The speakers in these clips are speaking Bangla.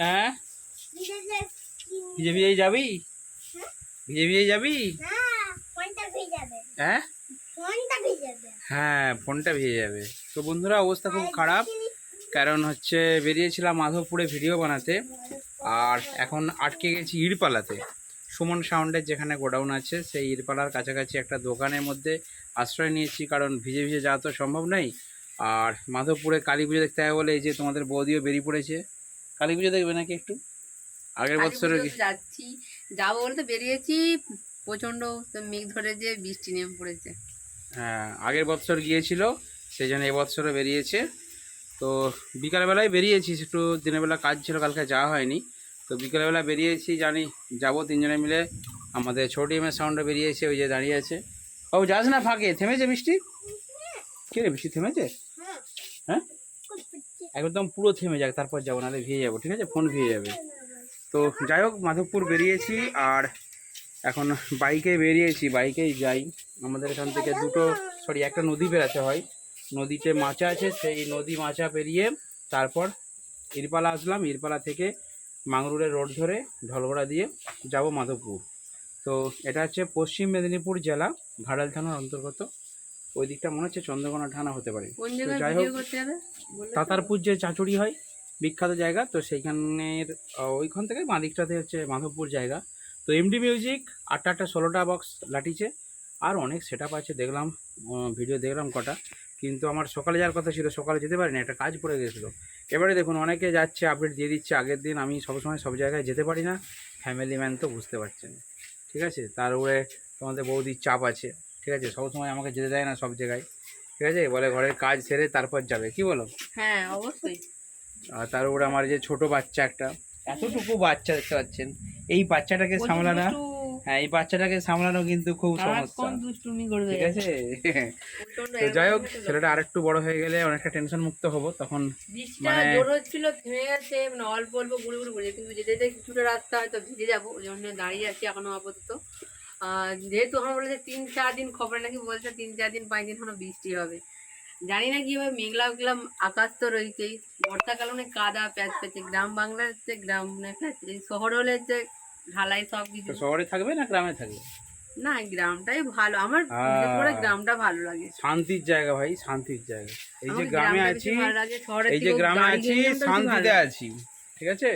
হ্যাঁ? ভিজে ভিজে ভিজে যাবি? ভিজে যাবি? হ্যাঁ? হ্যাঁ ফোনটা ভিজে যাবে। তো বন্ধুরা, অবস্থা খুব খারাপ। কারণ হচ্ছে বেরিয়েছিলাম মাধবপুরে ভিডিও বানাতে আর এখন আটকে গেছি ইরপালাতে সুমন সাউন্ডের যেখানে গোডাউন আছে, সেই ইরপালার কাছাকাছি একটা দোকানের মধ্যে আশ্রয় নিয়েছি। কারণ ভিজে ভিজে যাওয়া তো সম্ভব নয়। আর মাধবপুরে কালী পুজো দেখতে হবে বলে এই যে তোমাদের বৌদিও বেরিয়ে পড়েছে। কালী পুজো দেখবে নাকি একটু? আগের বছরে যাচ্ছি। যাব বলে তো বেরিয়েছি। প্রচণ্ড মেঘ ধরে যে বৃষ্টি নেমে পড়েছে। হ্যাঁ আগের বছর গিয়েছিল সেই জন্য এবছরও বেরিয়েছে। তো বিকালবেলায় বেরিয়েছি একটু দিনের বেলা কাজ ছিল কালকে যাওয়া হয়নি। তো বিকালবেলা বেরিয়েছি জানি যাব তিনজনে মিলে। আমাদের ছোট টিমের সাউন্ডে বেরিয়েছে ওই যে দাঁড়িয়ে আছে। ও যাস না ফাঁকে থেমেছে বৃষ্টি? কে রে বৃষ্টি থেমেছে? একদম পুরো থেমে যাক, তারপর যাব, নাহলে ভিজে যাব, ঠিক আছে? ফোন ভিজে যাবে। তো যাই হোক, মাধবপুর বেরিয়েছি, আর এখন বাইকে বেরিয়েছি, বাইকেই যাই। আমাদের এখান থেকে দুটো, সরি, একটা নদী বেরাতে হয়। নদীতে মাচা আছে, সেই নদী মাচা পেরিয়ে তারপর ইরপালা আসলাম। ইরপালা থেকে মাংরুরের রোড ধরে ঢলগড়া দিয়ে যাব মাধবপুর। তো এটা হচ্ছে পশ্চিম মেদিনীপুর জেলা, ঘাটাল থানার অন্তর্গত। ওই দিকটা মনে হচ্ছে চন্দ্রকোনা থানা হতে পারে। যাই হোক? তাতারপুর যে চাচুরি হয় বিখ্যাত জায়গা তো সেইখানের ওইখান থেকে বাঁ দিকটাতে হচ্ছে মাধবপুর জায়গা। তো এমডি মিউজিক আটটা আটটা ষোলোটা বক্স লাটিছে আর অনেক সেট আছে দেখলাম ভিডিও দেখলাম কটা। কিন্তু আমার সকালে যাওয়ার কথা ছিল সকালে যেতে পারিনি একটা কাজ পড়ে গেছিল। এবারে দেখুন অনেকে যাচ্ছে আপডেট দিয়ে দিচ্ছে আগের দিন আমি সবসময় সব জায়গায় যেতে পারি না ফ্যামিলি ম্যান তো বুঝতে পারছেন। ঠিক আছে? তার উপরে তোমাদের বৌদির চাপ আছে। ঠিক আছে? সবসময় আমাকে যেতে দেয় না সব জায়গায়। ঠিক আছে? বলে ঘরের কাজ সেরে তারপর যাবে। কি বলো? হ্যাঁ অবশ্যই। আর তার উপরে আমার যে ছোট বাচ্চা একটা এতটুকু বাচ্চা দেখতে পাচ্ছেন এই বাচ্চাটাকে সামলানো হ্যাঁ এই বাচ্চাটাকে সামলানো কিন্তু খুব সমস্যা। ঠিক আছে? তো যাই হোক ছেলেটা আরেকটু বড় হয়ে গেলে অনেকটা টেনশন মুক্ত হব তখন মানে- জোর হচ্ছিল থেমে গেছে মানে অল্প অল্প গুড়ি গুড়ি কিন্তু যেতে যেতে কিছুটা রাস্তা হয়তো ভিজে যাব ওই জন্য দাঁড়িয়ে আছি এখনও আপাতত। যেহেতু আমার বলেছে তিন চার দিন খবর নাকি বলছে তিন চার দিন পাঁচ দিন এখনও বৃষ্টি হবে। জানি না কীভাবে মেঘলা মেঘলা আকাশ তো রয়েছেই। বর্ষাকাল মানে কাদা প্যাচ প্যাচে গ্রাম বাংলার হচ্ছে গ্রাম এই শহর হলে যে ঢালাই সব কিছু। শহরে থাকবে না গ্রামে থাকবে? না গ্রামটাই ভালো। আমার। করে গ্রামটা ভালো লাগে। শান্তির জায়গা ভাই শান্তির জায়গা। এই যে গ্রামে আছি এই যে গ্রামে আছি শান্তিতে আছি। ঠিক আছে?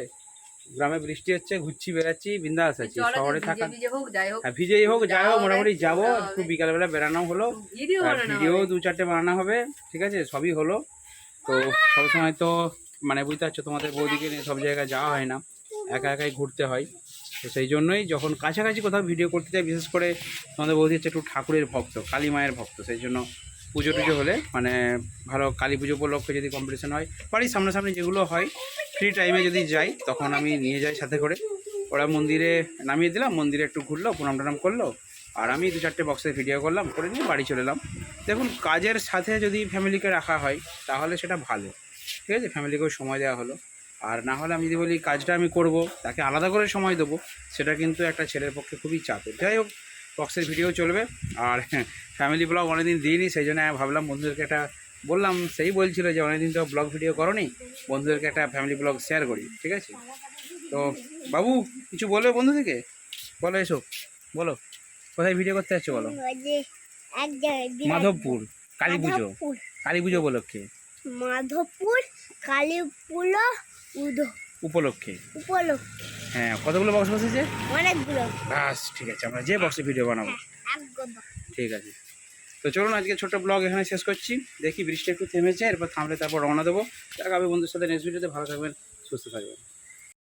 গ্রামে বৃষ্টি হচ্ছে ঘুরছি বেড়াচ্ছি বিন্দাস আছি শহরে থাকা ভিজে হোক যাই হোক। হ্যাঁ, ভিজেই হোক যাই হোক মোটামুটি যাব একটু বিকালবেলা বেড়ানো হলো। ভিডিও আর ভিডিও দু চারটে বানানো হবে ঠিক আছে? সবই হলো। তো সবসময় তো মানে বুঝতে পারছ তোমাদের বৌদিকে নিয়ে সব জায়গায় যাওয়া হয় না। একা একাই ঘুরতে হয়। তো সেই জন্যই যখন কাছাকাছি কোথাও ভিডিও করতে চাই বিশেষ করে তোমাদের বৌদি হচ্ছে একটু ঠাকুরের ভক্ত কালী মায়ের ভক্ত সেই জন্য পুজো টুজো হলে মানে ভালো কালী পুজো উপলক্ষে যদি কম্পিটিশন হয় বাড়ির সামনাসামনি যেগুলো হয় ফ্রি টাইমে যদি যাই, তখন আমি নিয়ে যাই সাথে করে। ওরা মন্দিরে নামিয়ে দিলাম, মন্দিরে একটু ঘুরলো, প্রণাম টনাম করল। আর আমি দু চারটে বক্সে ভিডিও করলাম, করে নিয়ে বাড়ি চলে এলাম। দেখুন, কাজের সাথে যদি ফ্যামিলিকে রাখা হয়, তাহলে সেটা ভালো। ঠিক আছে? ফ্যামিলিকেও সময় দেওয়া হলো। আর না হলে আমি যদি বলি, কাজটা আমি করব, তাকে আলাদা করে সময় দেবো, সেটা কিন্তু একটা ছেলের পক্ষে খুবই চাপের। যাই হোক বক্সের ভিডিও চলবে। আর ফ্যামিলি ব্লগ অনেকদিন দিইনি, সেই জন্য ভাবলাম বন্ধুদেরকে একটা বললাম সেই বলছিল যে অনেকদিন তো ব্লগ ভিডিও করনি বন্ধুদেরকে একটা ফ্যামিলি ব্লগ শেয়ার করি ঠিক আছে? তো বাবু কিছু বলবে বন্ধুদেরকে? বলো এসো বলো কোথায় ভিডিও করতে যাচ্ছ বলো? মাধবপুর কালী পুজো কালী পুজো উপলক্ষে? মাধবপুর কালীপুর উদ উপলক্ষে? উপলক্ষে। হ্যাঁ কতগুলো বক্স বসেছে? অনেকগুলো। বাস ঠিক আছে আমরা যে বক্সে ভিডিও বানাবো। ঠিক আছে। তো চলুন আজকে ছোট ব্লগ এখানে শেষ করছি। দেখি বৃষ্টি একটু থেমেছে, এরপর থামলে তারপর রওনা দেবো। আগামী বন্ধুর সাথে নেক্সট ভিডিওতে ভালো থাকবেন, সুস্থ থাকবেন।